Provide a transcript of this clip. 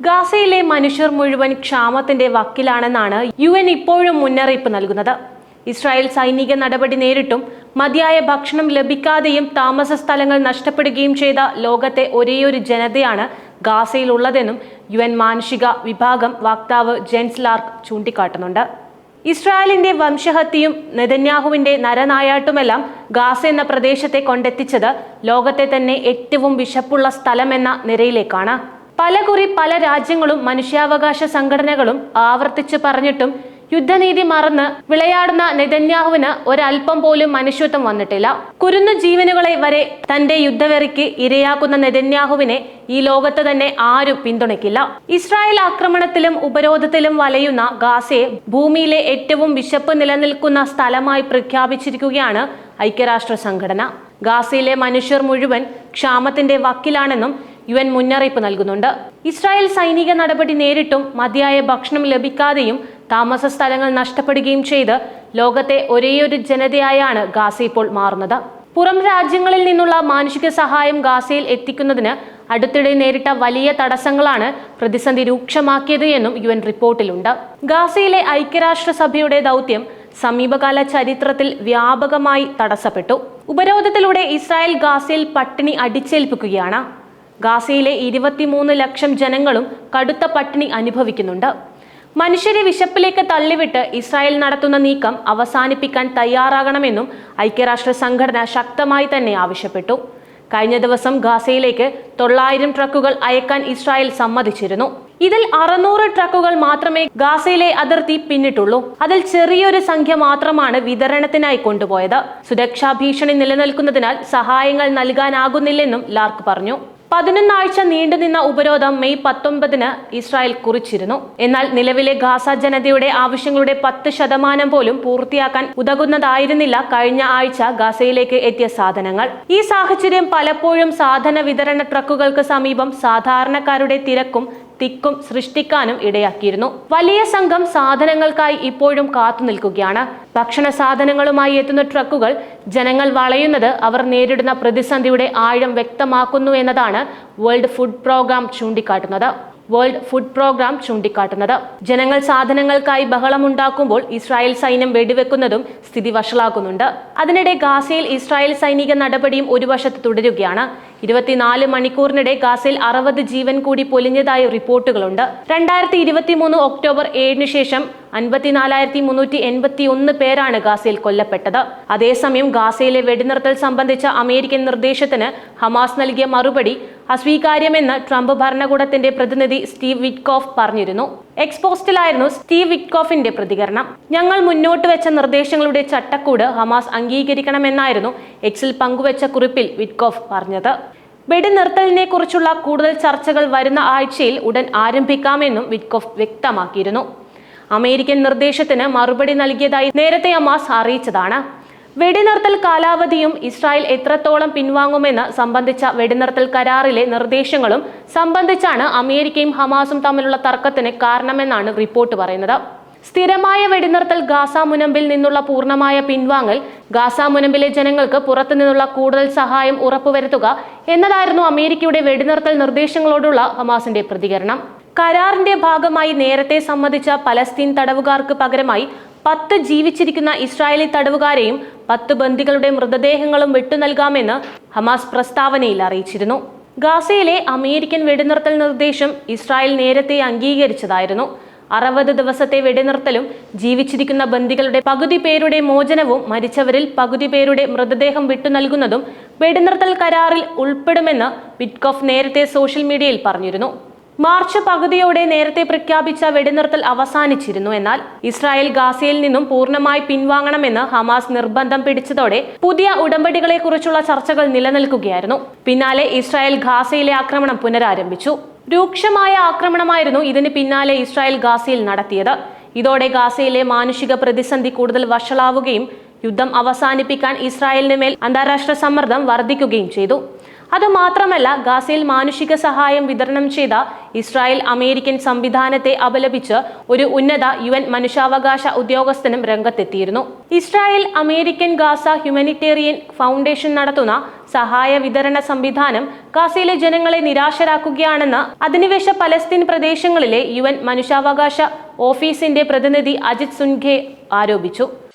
ഗാസയിലെ മനുഷ്യർ മുഴുവൻ ക്ഷാമത്തിന്റെ വക്കിലാണെന്നാണ് യു എൻ ഇപ്പോഴും മുന്നറിയിപ്പ് നൽകുന്നത്. ഇസ്രായേൽ സൈനിക നടപടി നേരിട്ടും മതിയായ ഭക്ഷണം ലഭിക്കാതെയും താമസ സ്ഥലങ്ങൾ നഷ്ടപ്പെടുകയും ചെയ്ത ലോകത്തെ ഒരേയൊരു ജനതയാണ് ഗാസയിലുള്ളതെന്നും യു എൻ മാനുഷിക വിഭാഗം വക്താവ് ജെൻസ് ലാർക്ക് ചൂണ്ടിക്കാട്ടുന്നുണ്ട്. ഇസ്രായേലിന്റെ വംശഹത്യയും നെതന്യാഹുവിന്റെ നരനായാട്ടുമെല്ലാം ഗാസ എന്ന പ്രദേശത്തെ കൊണ്ടെത്തിച്ചത് ലോകത്തെ തന്നെ ഏറ്റവും വിശപ്പുള്ള സ്ഥലമെന്ന നിരയിലേക്കാണ്. പലകുറി പല രാജ്യങ്ങളും മനുഷ്യാവകാശ സംഘടനകളും ആവർത്തിച്ച് പറഞ്ഞിട്ടും യുദ്ധനീതി മറന്ന് വിളയാടുന്ന നെതന്യാഹുവിന് ഒരൽപ്പം പോലും മനുഷ്യത്വം വന്നിട്ടില്ല. കുരുന്നു ജീവനുകളെ വരെ തന്റെ യുദ്ധവെറിക്ക് ഇരയാക്കുന്ന നെതന്യാഹുവിനെ ഈ ലോകത്ത് തന്നെ ആരും പിന്തുണയ്ക്കില്ല. ഇസ്രായേൽ ആക്രമണത്തിലും ഉപരോധത്തിലും വലയുന്ന ഗാസയെ ഭൂമിയിലെ ഏറ്റവും വിശപ്പ് നിലനിൽക്കുന്ന സ്ഥലമായി പ്രഖ്യാപിച്ചിരിക്കുകയാണ് ഐക്യരാഷ്ട്ര സംഘടന. ഗാസയിലെ മനുഷ്യർ മുഴുവൻ ക്ഷാമത്തിന്റെ വക്കിലാണെന്നും യു എൻ മുന്നറിയിപ്പ് നൽകുന്നുണ്ട്. ഇസ്രായേൽ സൈനിക നടപടി നേരിട്ടും മതിയായ ഭക്ഷണം ലഭിക്കാതെയും താമസ സ്ഥലങ്ങൾ നഷ്ടപ്പെടുകയും ചെയ്ത് ലോകത്തെ ഒരേയൊരു ജനതയായാണ് ഗാസ ഇപ്പോൾ മാറുന്നത്. പുറം രാജ്യങ്ങളിൽ നിന്നുള്ള മാനുഷിക സഹായം ഗാസയിൽ എത്തിക്കുന്നതിന് അടുത്തിടെ നേരിട്ട വലിയ തടസ്സങ്ങളാണ് പ്രതിസന്ധി രൂക്ഷമാക്കിയത് എന്നും യു എൻ റിപ്പോർട്ടിലുണ്ട്. ഗാസയിലെ ഐക്യരാഷ്ട്രസഭയുടെ ദൗത്യം സമീപകാല ചരിത്രത്തിൽ വ്യാപകമായി തടസ്സപ്പെട്ടു. ഉപരോധത്തിലൂടെ ഇസ്രായേൽ ഗാസയിൽ പട്ടിണി അടിച്ചേൽപ്പിക്കുകയാണ്. ഗാസയിലെ ഇരുപത്തിമൂന്ന് ലക്ഷം ജനങ്ങളും കടുത്ത പട്ടിണി അനുഭവിക്കുന്നുണ്ട്. മനുഷ്യരെ വിശപ്പിലേക്ക് തള്ളിവിട്ട് ഇസ്രായേൽ നടത്തുന്ന നീക്കം അവസാനിപ്പിക്കാൻ തയ്യാറാകണമെന്നും ഐക്യരാഷ്ട്ര സംഘടന ശക്തമായി തന്നെ ആവശ്യപ്പെട്ടു. കഴിഞ്ഞ ദിവസം ഗാസയിലേക്ക് തൊള്ളായിരം ട്രക്കുകൾ അയക്കാൻ ഇസ്രായേൽ സമ്മതിച്ചിരുന്നു. ഇതിൽ അറുന്നൂറ് ട്രക്കുകൾ മാത്രമേ ഗാസയിലെ അതിർത്തി പിന്നിട്ടുള്ളൂ. അതിൽ ചെറിയൊരു സംഖ്യ മാത്രമാണ് വിതരണത്തിനായി കൊണ്ടുപോയത്. സുരക്ഷാ ഭീഷണി നിലനിൽക്കുന്നതിനാൽ സഹായങ്ങൾ നൽകാനാകുന്നില്ലെന്നും ലാർക്ക് പറഞ്ഞു. പതിനൊന്നാഴ്ച നീണ്ടുനിന്ന ഉപരോധം മെയ് പത്തൊമ്പതിന് ഇസ്രായേൽ കുറിച്ചിരുന്നു. എന്നാൽ നിലവിലെ ഗാസ ജനതയുടെ ആവശ്യങ്ങളുടെ പത്ത് ശതമാനം പോലും പൂർത്തിയാക്കാൻ ഉതകുന്നതായിരുന്നില്ല കഴിഞ്ഞ ആഴ്ച ഗാസയിലേക്ക് എത്തിയ സാധനങ്ങൾ. ഈ സാഹചര്യം പലപ്പോഴും സാധന വിതരണ ട്രക്കുകൾക്ക് സമീപം സാധാരണക്കാരുടെ തിരക്കും തിക്കും സൃഷ്ടിക്കാനും ഇടയാക്കിയിരുന്നു. വലിയ സംഘം സാധനങ്ങൾക്കായി ഇപ്പോഴും കാത്തു നിൽക്കുകയാണ്. ഭക്ഷണ സാധനങ്ങളുമായി എത്തുന്ന ട്രക്കുകൾ ജനങ്ങൾ വളയുന്നത് അവർ നേരിടുന്ന പ്രതിസന്ധിയുടെ ആഴം വ്യക്തമാക്കുന്നു എന്നതാണ് വേൾഡ് ഫുഡ് പ്രോഗ്രാം ചൂണ്ടിക്കാട്ടുന്നത്. വേൾഡ് ഫുഡ് പ്രോഗ്രാം ചൂണ്ടിക്കാട്ടുന്നത്. ജനങ്ങൾ സാധനങ്ങൾക്കായി ബഹളമുണ്ടാക്കുമ്പോൾ ഇസ്രായേൽ സൈന്യം വെടിവെക്കുന്നതും സ്ഥിതി വഷളാക്കുന്നുണ്ട്. അതിനിടെ ഗാസയിൽ ഇസ്രായേൽ സൈനിക നടപടിയും ഒരു വശത്ത് തുടരുകയാണ്. ഇരുപത്തിനാല് മണിക്കൂറിനിടെ ഗാസയിൽ അറുപത് ജീവൻ കൂടി പൊലിഞ്ഞതായി റിപ്പോർട്ടുകളുണ്ട്. രണ്ടായിരത്തി ഇരുപത്തി മൂന്ന് ഒക്ടോബർ ഏഴിന് ശേഷം അൻപത്തിനാലായിരത്തി മുന്നൂറ്റി എൺപത്തി ഒന്ന് പേരാണ് ഗാസയിൽ കൊല്ലപ്പെട്ടത്. അതേസമയം ഗാസയിലെ വെടിനിർത്തൽ സംബന്ധിച്ച അമേരിക്കൻ നിർദ്ദേശത്തിന് ഹമാസ് നൽകിയ മറുപടി അസ്വീകാര്യമെന്ന് ട്രംപ് ഭരണകൂടത്തിന്റെ പ്രതിനിധി സ്റ്റീവ് വിറ്റ്കോഫ് പറഞ്ഞിരുന്നു. എക്സ്പോസ്റ്റിലായിരുന്നു സ്റ്റീവ് വിറ്റ്കോഫിന്റെ പ്രതികരണം. ഞങ്ങൾ മുന്നോട്ട് വെച്ച നിർദ്ദേശങ്ങളുടെ ചട്ടക്കൂട് ഹമാസ് അംഗീകരിക്കണമെന്നായിരുന്നു എക്സിൽ പങ്കുവച്ച കുറിപ്പിൽ വിറ്റ്കോഫ് പറഞ്ഞത്. വെടിനിർത്തലിനെ കുറിച്ചുള്ള കൂടുതൽ ചർച്ചകൾ വരുന്ന ആഴ്ചയിൽ ഉടൻ ആരംഭിക്കാമെന്നും വിറ്റ്കോഫ് വ്യക്തമാക്കിയിരുന്നു. അമേരിക്കൻ നിർദ്ദേശത്തിന് മറുപടി നൽകിയതായി നേരത്തെ ഹമാസ് അറിയിച്ചതാണ്. വെടിനിർത്തൽ കാലാവധിയും ഇസ്രായേൽ എത്രത്തോളം പിൻവാങ്ങുമെന്ന് സംബന്ധിച്ച വെടിനിർത്തൽ കരാറിലെ നിർദ്ദേശങ്ങളും സംബന്ധിച്ചാണ് അമേരിക്കയും ഹമാസും തമ്മിലുള്ള തർക്കത്തിന് കാരണമെന്നാണ് റിപ്പോർട്ട് പറയുന്നത്. സ്ഥിരമായ വെടിനിർത്തൽ ഗാസ മുനമ്പിൽ നിന്നുള്ള പൂർണമായ പിൻവാങ്ങൽ ഗാസ മുനമ്പിലെ ജനങ്ങൾക്ക് പുറത്തു നിന്നുള്ള കൂടുതൽ സഹായം ഉറപ്പുവരുത്തുക എന്നതായിരുന്നു അമേരിക്കയുടെ വെടിനിർത്തൽ നിർദ്ദേശങ്ങളോടുള്ള ഹമാസിന്റെ പ്രതികരണം. കരാറിന്റെ ഭാഗമായി നേരത്തെ സമ്മതിച്ച പലസ്തീൻ തടവുകാർക്ക് പകരമായി പത്ത് ജീവിച്ചിരിക്കുന്ന ഇസ്രായേലി തടവുകാരെയും പത്ത് ബന്ദികളുടെ മൃതദേഹങ്ങളും വിട്ടുനൽകാമെന്ന് ഹമാസ് പ്രസ്താവനയിൽ അറിയിച്ചിരുന്നു. ഗാസയിലെ അമേരിക്കൻ വെടിനിർത്തൽ നിർദ്ദേശം ഇസ്രായേൽ നേരത്തെ അംഗീകരിച്ചതായിരുന്നു. അറുപത് ദിവസത്തെ വെടിനിർത്തലും ജീവിച്ചിരിക്കുന്ന ബന്ദികളുടെ പകുതി പേരുടെ മോചനവും മരിച്ചവരിൽ പകുതി പേരുടെ മൃതദേഹം വിട്ടുനൽകുന്നതും വെടിനിർത്തൽ കരാറിൽ ഉൾപ്പെടുമെന്ന് വിറ്റ്കോഫ് നേരത്തെ സോഷ്യൽ മീഡിയയിൽ പറഞ്ഞിരുന്നു. മാർച്ച് പകുതിയോടെ നേരത്തെ പ്രഖ്യാപിച്ച വെടിനിർത്തൽ അവസാനിച്ചിരുന്നു. എന്നാൽ ഇസ്രായേൽ ഗാസയിൽ നിന്നും പൂർണമായി പിൻവാങ്ങണമെന്ന് ഹമാസ് നിർബന്ധം പിടിച്ചതോടെ പുതിയ ഉടമ്പടികളെ കുറിച്ചുള്ള ചർച്ചകൾ നിലനിൽക്കുകയായിരുന്നു. പിന്നാലെ ഇസ്രായേൽ ഗാസയിലെ ആക്രമണം പുനരാരംഭിച്ചു. രൂക്ഷമായ ആക്രമണമായിരുന്നു ഇതിന് പിന്നാലെ ഇസ്രായേൽ ഗാസയിൽ നടത്തിയത്. ഇതോടെ ഗാസയിലെ മാനുഷിക പ്രതിസന്ധി കൂടുതൽ വഷളാവുകയും യുദ്ധം അവസാനിപ്പിക്കാൻ ഇസ്രായേലിന് മേൽ അന്താരാഷ്ട്ര സമ്മർദ്ദം വർദ്ധിക്കുകയും ചെയ്തു. അതുമാത്രമല്ല ഗാസയിൽ മാനുഷിക സഹായം വിതരണം ചെയ്ത ഇസ്രായേൽ അമേരിക്കൻ സംവിധാനത്തെ അപലപിച്ച് ഒരു ഉന്നത യു എൻ മനുഷ്യാവകാശ ഉദ്യോഗസ്ഥനും രംഗത്തെത്തിയിരുന്നു. Israel American Gaza humanitarian foundation നടത്തുന്ന സഹായ വിതരണ സംവിധാനം ഗാസയിലെ ജനങ്ങളെ നിരാശരാക്കുകയാണെന്ന് അധിനിവേശ പലസ്തീൻ പ്രദേശങ്ങളിലെ യു എൻ മനുഷ്യാവകാശ ഓഫീസിന്റെ പ്രതിനിധി അജിത് സുൻഖെ ആരോപിച്ചു.